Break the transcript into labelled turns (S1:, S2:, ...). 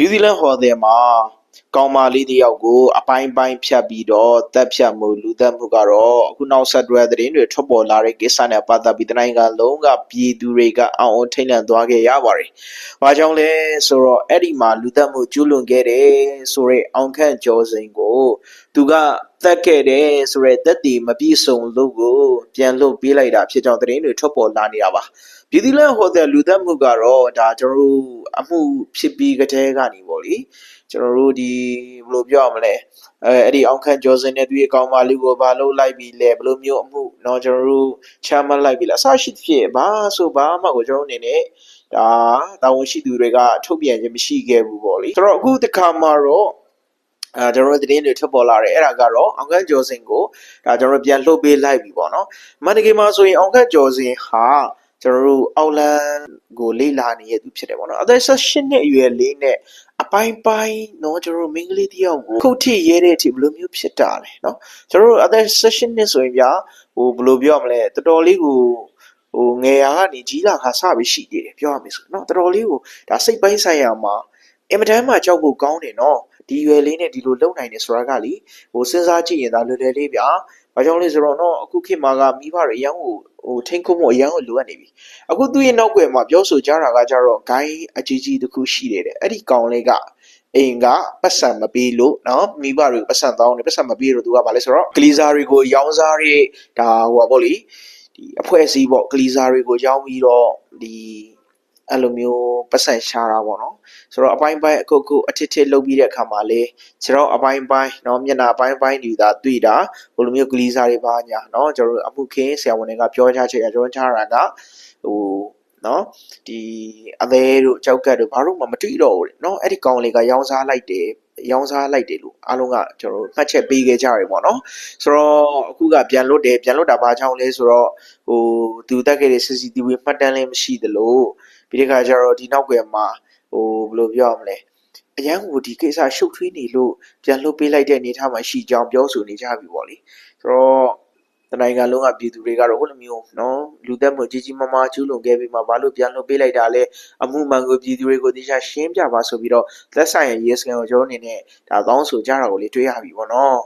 S1: နယူးဇီလန်ဟော်တယ်မှာကောင်မလေးတစ်ယောက်ကိုအပိုင်းပိုင်းဖြတ်ပြီးတော့တပ်ဖြတ်မှုလူသက်မှုကတော့အခုနောက်ဆက်တွဲသတင်းတွေထွက်ပေါ်လာတဲ့ကိစ္စနဲ့ပတ်သက်ပြီးတနိုင်ငံလုံးကပြည်သူတွေကအောင်အောင်ထိတ်လန့်သွားခဲ့ရပါတယ်။ဘာကြောင့်လဲဆိုတော့အဲ့ဒီမှာလူသက်မှုကျူးလွန်ခဲ့တယ်ဆိုရဲအောင်ခန့်ကျော်စိန်ကိုသူကတက်ခဲ့တယ်ဆိုရဲတက်တီမပြည့်စုံလို့ကိုပြန်လွတ်ပေးလိုက်တာဖြစ်ကြောင်းသတင်းတွေထွက်ပေါ်လာနေတာပါ။ပြည်သူလန်ဟိုတယ်လူသက်မှုကတော့ဒါကျွန်တော်တို့အမှုဖြစ်ပြီးကတည်းကနေပေါ့လေကျွန်တော်တို့ဒီဘယ်လိုပြောရမလဲအဲအဲ့ဒီအောင်ခန့်ကျော်စင်နဲ့သူရဲ့ကောင်းပါလေးကိုဘာလို့လိုက်ပြီးလဲဘယ်လိုမျိုးအမှုเนาะကျွန်တော်တို့ချမ်းမလိုက်ပြီးလားအဆရှိသဖြင့်ဘာဆိုဘာမှကိုကျွန်တော်တို့အနေနဲ့ဒါတာဝန်ရှိသူတွေကထုတ်ပြန်ခြင်းမရှိခဲ့ဘူးပေါ့လေဆိုတော့အခုတစ်ခါမှာတော့ အဲကျွန်တော်တို့သတင်းတွေထွက်ပေါ်လာတယ်အဲ့ဒါကတော့အောင်ခန့်ကျော်စင်ကိုဒါကျွန်တော်ပြန်လှုပ်ပေးလိုက်ပြီပေါ့နော်မန္တလေးမှာဆိုရင်အောင်ခန့်ကျော်စင်ဟာကျွန်တော်တို့အောက်လန်ကိုလေ့လာနေရသူဖြစ်တယ်ပေါ့နော်အသက်18နှစ်အရွယ်လေးနဲ့အပိုင်းပိုင်းနော်ကျွန်တော်တို့မိန်းကလေးတယောက်ကိုခုတ်ထိရဲတဲ့အချိန်ဘယ်လိုမျိုးဖြစ်တာလဲနော်ကျွန်တော်တို့အသက်18နှစ်ဆိုရင်ဗျာဟိုဘယ်လိုပြောရမလဲတော်တော်လေးကိုဟိုငယ်ရာကနေကြီးလာခါစပြီးရှိသေးတယ်ပြောရမယ်ဆိုနော်တော်တော်လေးကိုဒါစိတ်ပိုင်းဆိုင်ရာမှာအင်မတန်မှကြောက်ဖို့ကောင်းတယ်နော် ဒီရွယ်လေးနဲ့ဒီလိုလုံနိုင်တယ်ဆိုတာကလေဟိုစဉ်းစားကြည့်ရင်ဒါလွယ်လွယ်လေးဗျာဘာကြောင့်လဲဆိုတော့နော်အခုခေတ်မှာကမိဘတွေအရန်ကိုဟိုထိန်ခုမှုအရန်ကိုလိုအပ်နေပြီအခုသူ့ရဲ့နောက်ွယ်မှာပြောဆိုကြတာကကြတော့ဂိုင်းအကြီးကြီးတစ်ခုရှိတယ်တဲ့အဲ့ဒီကောင်လေးကအိမ်ကပတ်စံမပေးလို့နော်မိဘတွေကိုပတ်စံတောင်းတယ်ပတ်စံမပေးတော့သူကဘာလဲဆိုတော့ကလီစာတွေကိုရောင်းစားတဲ့ဒါဟိုပါပေါ့လေဒီအဖွဲ့အစည်းပေါ့ကလီစာတွေကိုရောင်းပြီးတော့ဒီအဲ့လိုမျိုးပတ်စံရှာတာပေါ့နော် ဆိုတော့အပိုင်းပိုင်းအခုအခုအထစ်ထစ်လုပ်ပြီးတဲ့အခါမှာလေကျွန်တော်အပိုင်းပိုင်းเนาะမျက်နှာအပိုင်းပိုင်းတွေသာတွေ့တာဘလိုမျိုးဂလီစာတွေပါညာเนาะကျွန်တော်တို့အမှုခင်းဆရာဝန်တွေကပြောချချက်အကျွန်တော်ချတာကဟိုနော်ဒီအသေးတို့ကြောက်ကတ်တို့ဘာလို့မှမတွေ့တော့ဘူးเนาะအဲ့ဒီကောင်လေးကရောင်းစားလိုက်တယ်ရောင်းစားလိုက်တယ်လို့အားလုံးကကျွန်တော်တို့မှတ်ချက်ပေးခဲ့ကြရတယ်ပေါ့နော်ဆိုတော့အခုကပြန်လွတ်တယ်ပြန်လွတ်တာဘာကြောင့်လဲဆိုတော့ဟိုသူတက်ခဲ့တဲ့ CCTV မှတ်တမ်းလည်းမရှိသလိုပြီးတဲ့ခါကျတော့ဒီနောက်ွယ်မှာ ဟိုဘယ်လိုပြောရမလဲအရန်ကိုဒီကိစ္စရှုပ်ထွေးနေလို့ပြန်လွတ်ပေးလိုက်တဲ့အနေအထားမှာရှိကြောင်းပြောဆိုနေကြပြီပေါ့လေဆိုတော့တနိုင်ငံလုံးကပြည်သူတွေကတော့ဟိုလိုမျိုးနော်လူသက်မှုကြီးကြီးမားမားကျူးလွန်ခဲ့ပြီးမှဘာလို့ပြန်လွတ်ပေးလိုက်တာလဲအမှုမှန်ကိုပြည်သူတွေကိုတိကျရှင်းပြပါဆိုပြီးတော့သက်ဆိုင်ရာရေးစကန်ကိုကျွန်တော်အနေနဲ့ဒါတောင်းဆိုကြတာကိုလေတွေ့ရပြီပေါ့နော်